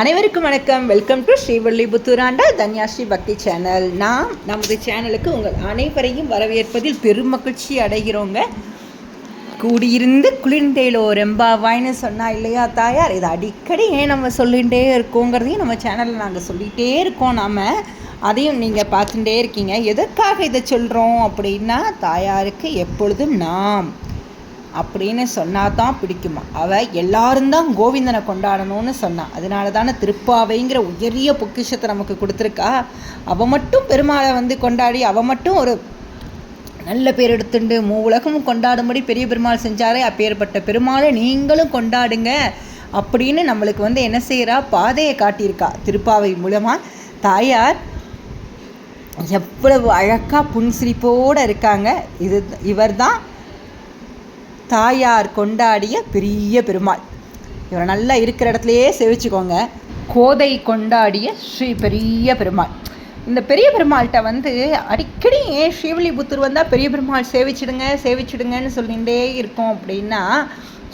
அனைவருக்கும் வணக்கம். Welcome to ஸ்ரீவல்லிபுத்தூராண்டா Dhanyasri பக்தி சேனல். நாம் நமது சேனலுக்கு உங்கள் அனைவரையும் வரவேற்பதில் பெரும் மகிழ்ச்சி அடைகிறோங்க. கூடியிருந்து குளிர்ந்தேலோ ரெம்பாவாய்னு சொன்னா இல்லையா தாயார்? இதை அடிக்கடி ஏன் நம்ம சொல்லிகிட்டே இருக்கோங்கிறதையும் நம்ம சேனலில் நாங்கள் சொல்லிகிட்டே இருக்கோம் நாம். அதையும் நீங்கள் பார்த்துட்டே இருக்கீங்க. எதற்காக இதை சொல்கிறோம் அப்படின்னா தாயாருக்கு எப்பொழுதும் நாம் அப்படின்னு சொன்னால் தான் பிடிக்குமா? அவள் எல்லாரும் தான் கோவிந்தனை கொண்டாடணும்னு சொன்னான் அதனால தானே திருப்பாவைங்கிற உயரிய பொக்கிஷத்தை நமக்கு கொடுத்துருக்கா? அவள் மட்டும் பெருமாளை வந்து கொண்டாடி அவள் மட்டும் ஒரு நல்ல பேர் எடுத்துண்டு மூ உலகமும் கொண்டாடும்படி பெரிய பெருமாள் செஞ்சாரே அப்பேற்பட்ட பெருமாளை நீங்களும் கொண்டாடுங்க அப்படின்னு நம்மளுக்கு வந்து என்ன செய்கிறா பாதையை காட்டியிருக்கா. திருப்பாவை மூலமாக தாயார் எவ்வளவு அழகாக புன்சிரிப்போடு இருக்காங்க. இது இவர் தான் தாயார் கொண்டாடிய பெரிய பெருமாள். இவரை நல்லா இருக்கிற இடத்துலையே சேவிச்சுக்கோங்க. கோதை கொண்டாடிய ஸ்ரீ பெரிய பெருமாள். இந்த பெரிய பெருமாள்கிட்ட வந்து அடிக்கடி ஏன் ஸ்ரீவில்லிபுத்தூர் வந்தால் பெரிய பெருமாள் சேவிச்சிடுங்க சேவிச்சிடுங்கன்னு சொல்லிகிட்டே இருக்கோம் அப்படின்னா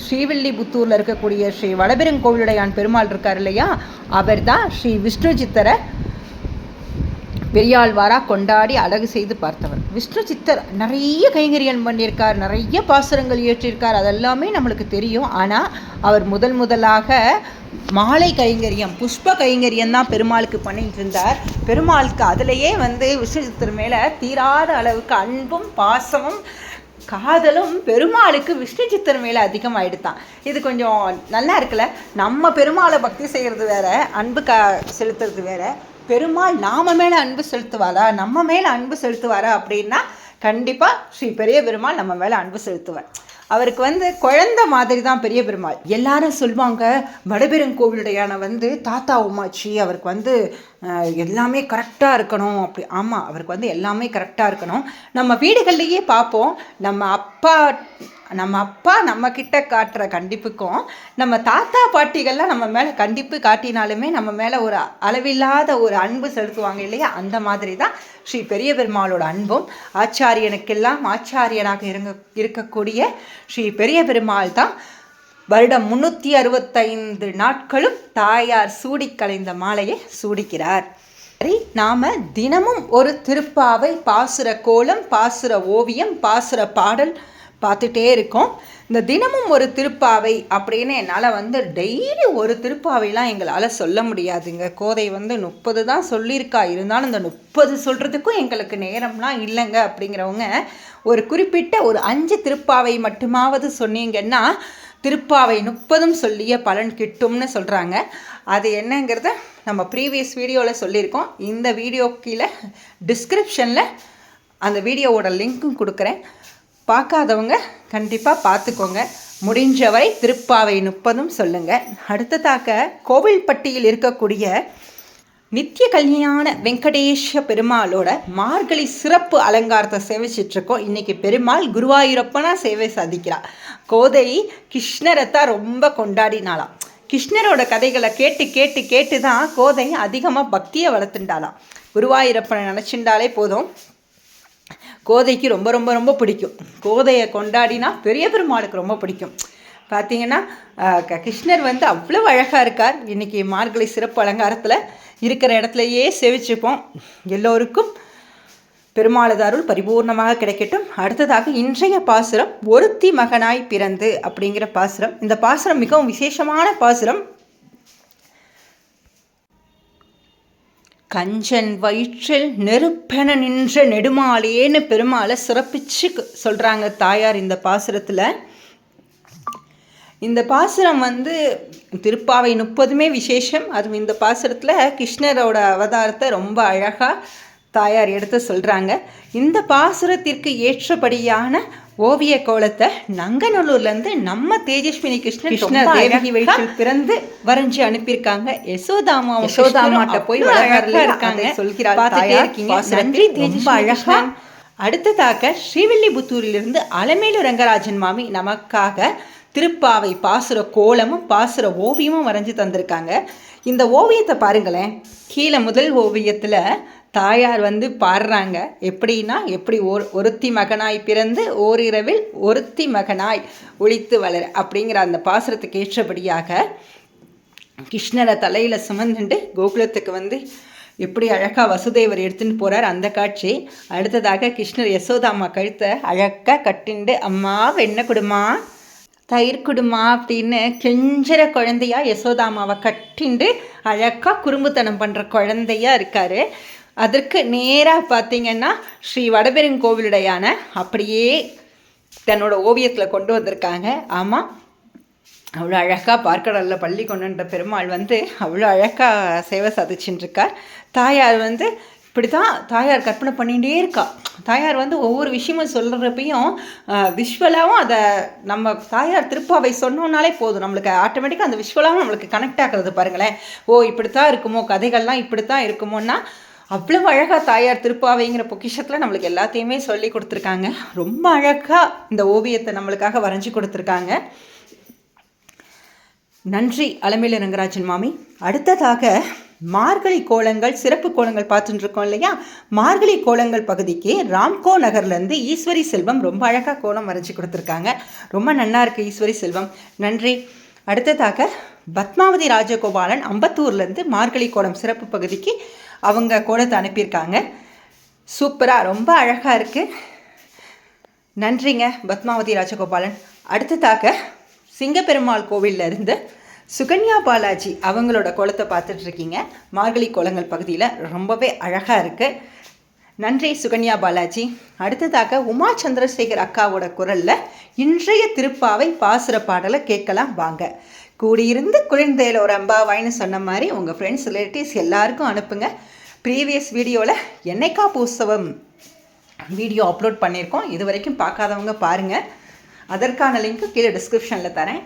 ஸ்ரீவில்லிபுத்தூரில் இருக்கக்கூடிய ஸ்ரீ வடபெருங்கோவிலுடையான் பெருமாள் இருக்கார் இல்லையா? அவர் தான் ஸ்ரீ விஷ்ணு சித்தரை பெரியாழ்வாராக கொண்டாடி அழகு செய்து பார்த்தவர். விஷ்ணு சித்தர் நிறைய கைங்கரியன் பண்ணியிருக்கார் நிறைய பாசுரங்கள் இயற்றியிருக்கார் அதெல்லாமே நம்மளுக்கு தெரியும். ஆனால் அவர் முதல் முதலாக மாலை கைங்கரியம் புஷ்ப கைங்கரியம் தான் பெருமாளுக்கு பண்ணிட்டு இருந்தார். பெருமாளுக்கு அதிலேயே வந்து விஷ்ணு சித்தர் மேலே தீராத அளவுக்கு அன்பும் பாசமும் காதலும் பெருமாளுக்கு விஷ்ணு சித்தர் மேலே அதிகமாகிடுதான் இது கொஞ்சம் நல்லா இருக்குல்ல? நம்ம பெருமாளை பக்தி செய்கிறது வேற அன்பு க செலுத்துறது வேற. பெருமாள் நாம மேலே அன்பு செலுத்துவாரா நம்ம மேலே அன்பு செலுத்துவாரா அப்படின்னா கண்டிப்பாக ஸ்ரீ பெரிய பெருமாள் நம்ம மேலே அன்பு செலுத்துவார். அவருக்கு வந்து குழந்த மாதிரி தான் பெரிய பெருமாள். எல்லாரும் சொல்லுவாங்க வடபெருங்கோவிலுடையான வந்து தாத்தா உமாச்சி அவருக்கு வந்து எல்லாமே கரெக்டாக இருக்கணும். அப்படி ஆமாம் அவருக்கு வந்து எல்லாமே கரெக்டாக இருக்கணும். நம்ம வீடுகள்லையே பார்ப்போம் நம்ம அப்பா நம்ம அப்பா நம்ம கிட்ட காட்டுற கண்டிப்புக்கும் நம்ம தாத்தா பாட்டிகள்லாம் நம்ம மேலே கண்டிப்பு காட்டினாலுமே நம்ம மேலே ஒரு அளவில்லாத ஒரு அன்பு செலுத்துவாங்க இல்லையா? அந்த மாதிரி தான் ஸ்ரீ பெரிய பெருமாளோட அன்பும் ஆச்சாரியனுக்கெல்லாம் ஆச்சாரியனாக இருங்க இருக்கக்கூடிய ஸ்ரீ பெரிய பெருமாள் தான் வருடம் முன்னூற்றி அறுபத்தைந்து நாட்களும் தாயார் சூடி கலைந்த மாலையை சூடிக்கிறார். சரி நாம் தினமும் ஒரு திருப்பாவை பாசுர கோலம் பாசுர ஓவியம் பாசுர பாடல் பார்த்துட்டே இருக்கோம். இந்த தினமும் ஒரு திருப்பாவை அப்படின்னு என்னால் வந்து டெய்லி ஒரு திருப்பாவைலாம் எங்களால் சொல்ல முடியாதுங்க. கோதை வந்து முப்பது தான் சொல்லியிருக்கா. இருந்தாலும் இந்த முப்பது சொல்கிறதுக்கும் எங்களுக்கு நேரம்லாம் இல்லைங்க அப்படிங்கிறவங்க ஒரு குறிப்பிட்ட ஒரு அஞ்சு திருப்பாவை மட்டுமாவது சொன்னீங்கன்னா திருப்பாவை முப்பதும் சொல்லிய பலன் கிட்டும்னு சொல்கிறாங்க அது என்னங்கிறத நம்ம ப்ரீவியஸ் வீடியோவில் சொல்லியிருக்கோம். இந்த வீடியோ கீழே டிஸ்கிரிப்ஷனில் அந்த வீடியோவோட லிங்க்கும் கொடுக்குறேன். பார்க்காதவங்க கண்டிப்பாக பார்த்துக்கோங்க. முடிஞ்சவரை திருப்பாவை முப்பதும் சொல்லுங்கள் அடுத்ததாக கோவில்பட்டியில் இருக்கக்கூடிய நித்திய கல்யாண வெங்கடேஷ பெருமாளோட மார்கழி சிறப்பு அலங்காரத்தை சேவிச்சிட்ருக்கோம் இன்றைக்கி பெருமாள் குருவாயூரப்பனாக சேவை சாதிக்கிறார் கோதை கிருஷ்ணரை தான் ரொம்ப கொண்டாடினாலாம் கிருஷ்ணரோட கதைகளை கேட்டு கேட்டு கேட்டு தான் கோதை அதிகமாக பக்தியை வளர்த்துண்டாலாம் குருவாயூரப்பனை நினச்சிண்டாலே போதும். கோதைக்கு ரொம்ப ரொம்ப ரொம்ப பிடிக்கும். கோதையை கொண்டாடினா பெரிய பெருமாளுக்கு ரொம்ப பிடிக்கும். பார்த்தீங்கன்னா கிருஷ்ணர் வந்து அவ்வளோ அழகாக இருக்கார். இன்றைக்கி மார்கழி சிறப்பு அலங்காரத்தில் இருக்கிற இடத்துலையே சேவிச்சுப்போம். எல்லோருக்கும் பெருமாளதாருள் பரிபூர்ணமாக கிடைக்கட்டும். அடுத்ததாக இன்றைய பாசுரம் ஒருத்தி மகனாய் பிறந்து அப்படிங்கிற பாசுரம். இந்த பாசுரம் மிகவும் விசேஷமான பாசுரம். கஞ்சன் வயிற்றில் நெருப்பென நின்ற நெடுமாலேன்னு பெருமாளை சிறப்பிச்சு சொல்கிறாங்க தாயார் இந்த பாசுரத்தில். இந்த பாசுரம் வந்து திருப்பாவை முப்பதுமே விசேஷம். அதுவும் இந்த பாசுரத்தில் கிருஷ்ணரோட அவதாரத்தை ரொம்ப அழகாக தாயார் எடுத்து சொல்கிறாங்க இந்த பாசுரத்திற்கு ஏற்றபடியான ஓவிய கோலத்தை நங்கநல்லூர்லேருந்து நம்ம தேஜஸ்வினி கிருஷ்ணன் கிருஷ்ண தேவகி வயிற்றில் பிறந்து வரைஞ்சி அனுப்பியிருக்காங்க. யசோதாமா யசோதாமாட்ட போய் இருக்காங்க. சொல்கிறார் பார்த்துட்டே இருக்கீங்க. நன்றி தேஜஸ்வி அழகா. அடுத்ததாக ஸ்ரீவில்லிபுத்தூரிலிருந்து அலமேலு ரங்கராஜன் மாமி நமக்காக திருப்பாவை பாசுர கோலமும் பாசுர ஓவியமும் வரைஞ்சி தந்திருக்காங்க. இந்த ஓவியத்தை பாருங்களேன். கீழே முதல் ஓவியத்தில் தாயார் வந்து பாடுறாங்க. எப்படின்னா எப்படி ஒரு ஒருத்தி மகனாய் பிறந்து ஓரிரவில் ஒருத்தி மகனாய் ஒழித்து வளர அப்படிங்கிற அந்த பாசுரத்துக்கு ஏற்றபடியாக கிருஷ்ணரை தலையில் சுமந்துண்டு கோகுலத்துக்கு வந்து எப்படி அழகாக வசுதேவர் எடுத்துன்னு போகிறார் அந்த காட்சி. அடுத்ததாக கிருஷ்ணர் யசோதாம்மா கழுத்தை அழகாக கட்டிண்டு அம்மா வெண்ண கொடுமா தயிர் குடுமா அப்படின்னு கெஞ்சிற குழந்தையா யசோதாமாவை கட்டிண்டு அழகாக குறும்புத்தனம் பண்ணுற குழந்தையா இருக்கார். அதற்கு நேராக பார்த்தீங்கன்னா ஸ்ரீ வடபெருங்கோவிலுடையான அப்படியே தன்னோட ஓவியத்தில் கொண்டு வந்திருக்காங்க. ஆமாம் அவ்வளோ அழகாக பார்க்கடலில் பள்ளி கொண்டுன்ற பெருமாள் வந்து அவ்வளோ அழகாக சேவை சாதிச்சுட்டுருக்கார் தாயார் வந்து இப்படி தான் தாயார் கற்பனை பண்ணிகிட்டே இருக்கா. தாயார் வந்து ஒவ்வொரு விஷயமும் சொல்கிறப்பையும் விஷுவலாகவும் அதை நம்ம தாயார் திருப்பாவை சொன்னோன்னாலே போதும். நம்மளுக்கு ஆட்டோமேட்டிக்காக அந்த விஷுவலாகவும் நம்மளுக்கு கனெக்ட் ஆகிறது பாருங்களேன். ஓ இப்படித்தான் இருக்குமோ கதைகள்லாம் இப்படித்தான் இருக்குமோன்னா அவ்வளவு அழகாக தாயார் திருப்பாவைங்கிற பொக்கிஷத்தில் நம்மளுக்கு எல்லாத்தையுமே சொல்லி கொடுத்துருக்காங்க. ரொம்ப அழகாக இந்த ஓவியத்தை நம்மளுக்காக வரைஞ்சி கொடுத்துருக்காங்க. நன்றி அலமேல ரங்கராஜன் மாமி. அடுத்ததாக மார்கழி கோலங்கள் சிறப்பு கோலங்கள் பார்த்துட்டு இருக்கோம் இல்லையா? மார்கழி கோலங்கள் பகுதிக்கு ராம்கோ நகர்லேருந்து ஈஸ்வரி செல்வம் ரொம்ப அழகாக கோலம் வரைஞ்சி கொடுத்துருக்காங்க. ரொம்ப நன்னா இருக்குது ஈஸ்வரி செல்வம். நன்றி. அடுத்ததாக பத்மாவதி ராஜகோபாலன் அம்பத்தூர்லேருந்து மார்கழி கோலம் சிறப்பு பகுதிக்கு அவங்க கோலத்தை அனுப்பியிருக்காங்க. சூப்பராக ரொம்ப அழகாக இருக்குது நன்றிங்க பத்மாவதி ராஜகோபாலன். அடுத்ததாக சிங்கப்பெருமாள் கோவிலில் இருந்து சுகன்யா பாலாஜி அவங்களோட குளத்தை பார்த்துட்ருக்கீங்க. மார்கழி கோலங்கள் பகுதியில் ரொம்பவே அழகாக இருக்குது நன்றி சுகன்யா பாலாஜி. அடுத்ததாக உமா சந்திரசேகர் அக்காவோட குரலில் இன்றைய திருப்பாவை பாசுர பாடலை கேட்கலாம் வாங்க. கூடியிருந்து குளிர்ந்தேல ஒரு அம்பாவாய்னு சொன்ன மாதிரி உங்கள் ஃப்ரெண்ட்ஸ் ரிலேட்டிவ்ஸ் எல்லாருக்கும் அனுப்புங்க. ப்ரீவியஸ் வீடியோவில் என்னைக்கா பூசவம் வீடியோ அப்லோட் பண்ணியிருக்கோம். இது வரைக்கும் பார்க்காதவங்க பாருங்கள் அதற்கான லிங்க்கு கீழே டிஸ்கிரிப்ஷனில் தரேன்.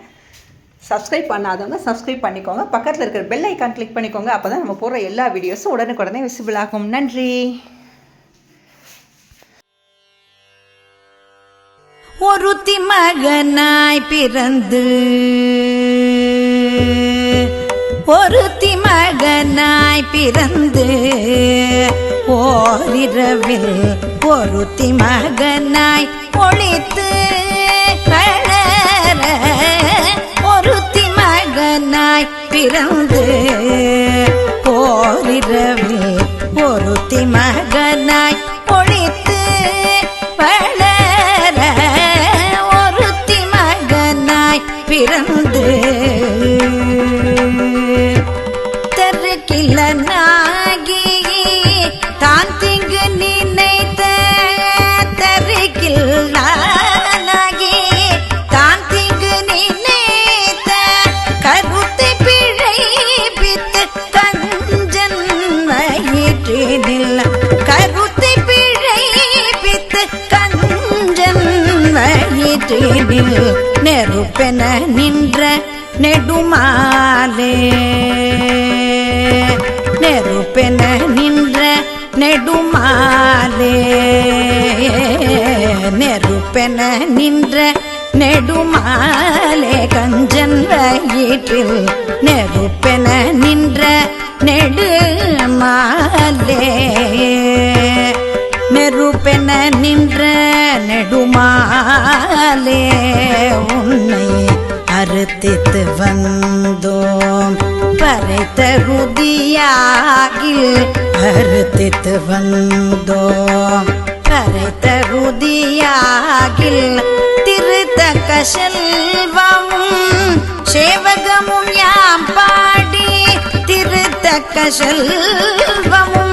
சப்ஸ்கிரைப் பண்ணாதவங்க சப்ஸ்கிரைப் பண்ணிக்கோங்க. பக்கத்தில் இருக்கிற பெல் ஐக்கான் கிளிக் பண்ணிக்கோங்க. அப்போ தான் நம்ம போடுற எல்லா வீடியோஸும் உடனுக்குடனே விசிபிள் ஆகும். நன்றி. ஒருத்தி மகனாய் பிறந்து ஒருத்தி மகனாய் பிறந்து ஓரிரவில் ஒருத்தி மகனாய் ஒழித்து பிறந்து ஓரிரவில் ஒருத்தி மகனாய் வயிற்றினில் நெருப்பென நின்ற நெடுமாலே. நெருப்பென நின்ற நெடுமாலே. நெருப்பென நின்ற நெடுமாலே. கஞ்சன் வயிற்றில் நெருப்பென நின்ற நெடுமாலே. நெருப்பென நின்ற நெடுமாலே உன்னை அறுத்தித்து வந்தோம். பறைத்த ருதியாகில் அறுத்தித்து வந்தோம். பறைத்த ருதியாகில் திருத்தக்க செல்வமும் சேவகமும் யாம் பாடி திருத்த செல்வமும்